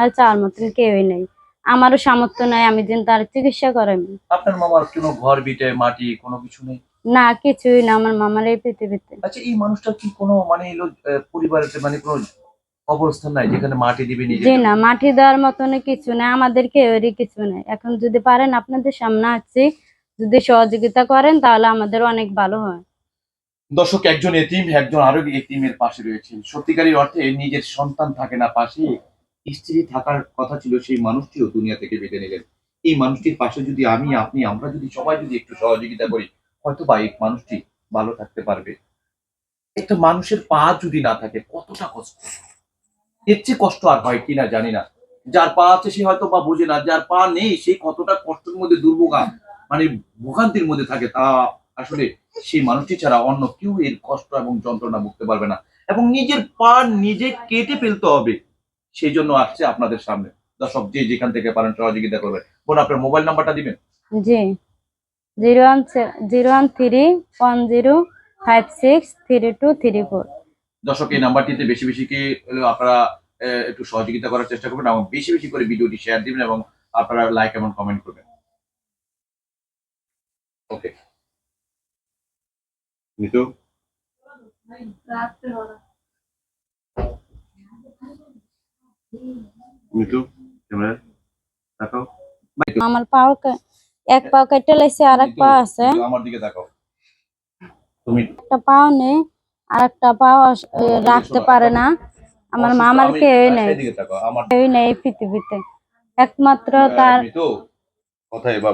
আমার চাওয়ার মতন কেউই নেই। আমারও সামর্থ্য নাই আমি দিন তার চিকিৎসা করাই আপনার মামার কোনো ঘর বিটে মাটি কোনো কিছু নেই? না কিছুই না আমার মামার এই পৃথিবীতে। আচ্ছা এই মানুষটা কি কোনো মানে পরিবারের মানে কোনো অবস্থান নাই যেখানে মাটি দিবে নিজে জি না মাটি দেওয়ার মতন কিছু নেই আমাদের কেউরই কিছু নেই। এখন যদি পারেন আপনাদের সামনে আসছি যদি সহযোগিতা করেন তাহলে আমাদের অনেক ভালো হয়। দর্শক একজন এতিম একজন আরও এতিমের পাশে রয়েছেন। সত্যিকারী অর্থে নিজের সন্তান থাকে না পাশে স্ত্রী থাকার কথা ছিল সেই মানুষটিও দুনিয়া থেকে বেঁধে নিলেন। এই মানুষটির পাশে যদি আমি, আপনি, আমরা যদি, সবাই যদি একটু সহযোগিতা করি হয়তো বা এই মানুষটি ভালো থাকতে পারবে। একটা মানুষের পা যদি না থাকে, কতটা কষ্ট? এর চেয়ে কষ্ট আর হয় কিনা জানি না। যার পা আছে সে হয়তো বা বোঝে না, যার পা নেই সে কতটা কষ্টের মধ্যে দুর্ভোগা মানে ভোগান্তির মধ্যে থাকে তা আসলে সেই মানুষটি ছাড়া অন্য কেউ এর কষ্ট এবং যন্ত্রণা ভুগতে পারবে না। এবং নিজের পা নিজে কেটে ফেলতে হবে। সেই জন্য আসছে আপনাদের সামনে। দর্শক যে যেখান থেকে পারেন সহযোগিতা করবেন। বোন আপনার মোবাইল নাম্বারটা দিবেন? জি। Zero one zero one three one zero five six three two three four. দর্শক এই নাম্বারটিতে বেশি বেশি কি আপনারা একটু সহযোগিতা করার চেষ্টা করবেন এবং বেশি বেশি করে ভিডিওটি শেয়ার দিবেন এবং আপনারা লাইক এবং কমেন্ট করবেন। ওকে নিতু নিতু ক্যামেরা তাকাও। আমার পাও এক পাও কেটে লাইছে আর এক নিতু, পা আছে আমার দিকে তাকাও। তুমি একটা পাও নেই আর একটা পাও আস- রাখতে পারে না। আমার মামার কেউই আচ্ছা, নেই। কেউই নেই পৃথিবীতে। একমাত্র তার মিতু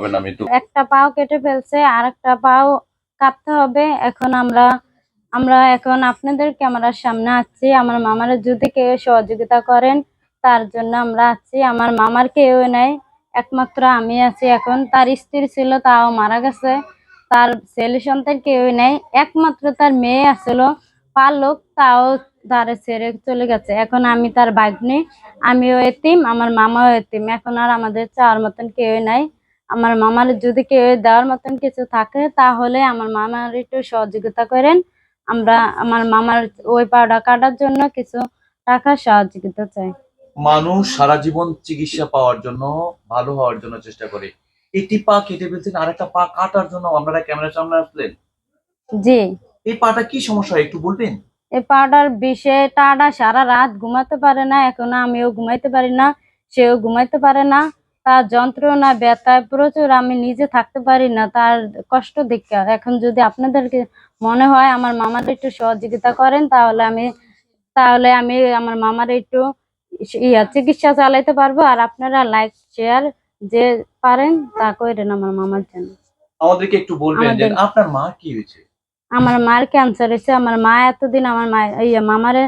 না মিতু একটা পাও কেটে ফেলছে আর একটা পাও কাটতে হবে। এখন আমরা আমরা এখন আপনাদের ক্যামেরার সামনে আছি। আমার মামার যদি কেউ সহযোগিতা করেন তার জন্য আমরা আছি। আমার মামার কেউ নাই, একমাত্র আমি আছি এখন। তার স্ত্রী ছিল, তাও মারা গেছে। তার ছেলে সন্তান কেউ নাই, একমাত্র তার মেয়ে আসছিল পালক তাও তার ছেড়ে চলে গেছে। এখন আমি তার ভাগ্নি, আমিও এতিম, আমার মামাও এতিম। এখন আর আমাদের চাওয়ার মতন কেউ নাই। আমার মামার যদি কেউ দেওয়ার মতন কিছু থাকে, তাহলে আমার মামার একটু সহযোগিতা করেন। আমরা, আমার মামার ওই পাউডার কাটার জন্য কিছু টাকা সহযোগিতা চাই। মানুষ সারা জীবন চিকিৎসা পাওয়ার জন্য ভালো হওয়ার জন্য চেষ্টা করে। একটি পা কেটে ফেলছেন আর একটা পা কাটার জন্য আপনারা ক্যামেরার সামনে আসলেন। জি। এই পাটা কি সমস্যা হয় একটু বলবেন? এই পাউডার বিষে টাটা সারা রাত ঘুমাতে পারে না এখন আমিও ঘুমাইতে পারি না সেও ঘুমাইতে পারে না। তার যন্ত্রণা ব্যথায় প্রচুর আমি নিজে থাকতে পারি না তার কষ্ট দেখে। এখন যদি আপনাদেরকে মনে হয় আমার মামার একটু সহযোগিতা করেন তাহলে আমি তাহলে আমি আমার মামার একটু ইয়া চিকিৎসা চালাইতে পারব আর আপনারা লাইক শেয়ার যে পারেন তা করেন আমার মামার জন্য। আমাদেরকে একটু বলবেন যে আপনার মা কি হয়েছে? আমার মার ক্যান্সার হয়েছে আমার মা এতদিন আমার মা ইয়া মামারে